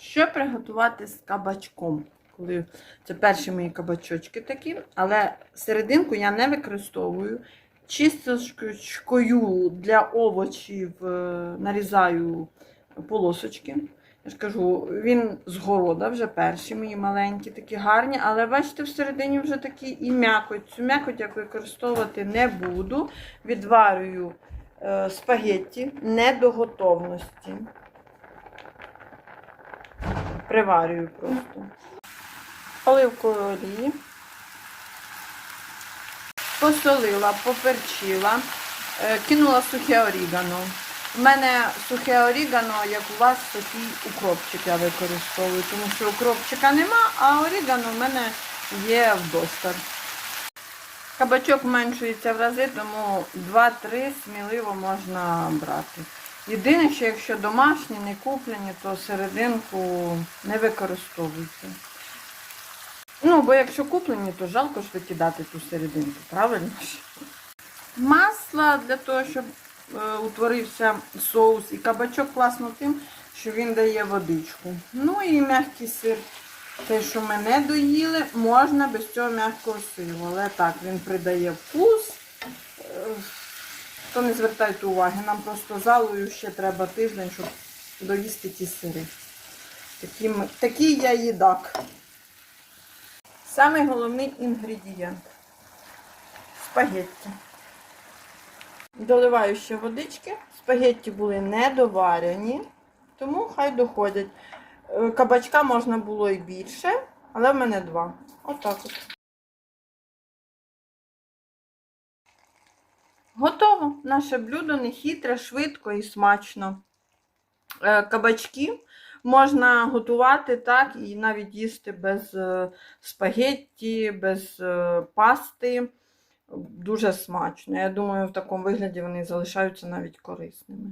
Що приготувати з кабачком? Це перші мої кабачочки такі, але серединку я не використовую. Чисточкою для овочів е, нарізаю полосочки. Я ж кажу, він з города, вже перші мої маленькі, такі гарні, але бачите, всередині вже такі і м'якоть. Цю м'якоть я використовувати не буду. Відварюю е, спагетті не до готовності. Приварюю просто. Оливкової олії. Посолила, поперчила, е, кинула сухе орігано. У мене сухе орігано, як у вас, такий укропчик я використовую, тому що укропчика нема, а орігано в мене є вдосталь. Кабачок зменшується в рази, тому 2-3 сміливо можна брати. Єдине, що якщо домашні, не куплені, то серединку не використовуйте. Ну, бо якщо куплені, то жалко ж викидати ту серединку, правильно? Масло для того, щоб е, утворився соус. І кабачок класно тим, що він дає водичку. Ну і м'який сир. Те, що ми не доїли, можна без цього м'якого сиру. Але так, він придає вкус. То не звертайте уваги, нам просто залою ще треба тиждень, щоб доїсти ті сири. Такі Такий я їдак. Самий головний інгредієнт спагетті. Доливаю ще водички. Спагетті були недоварені, тому хай доходять. Е, Кабачка можна було і більше, але в мене два. Отак от. Готово. Наше блюдо нехитре, швидко і смачно. Е, Кабачки можна готувати так і навіть їсти без е, спагетті, без е, пасти. Дуже смачно. Я думаю, в такому вигляді вони залишаються навіть корисними.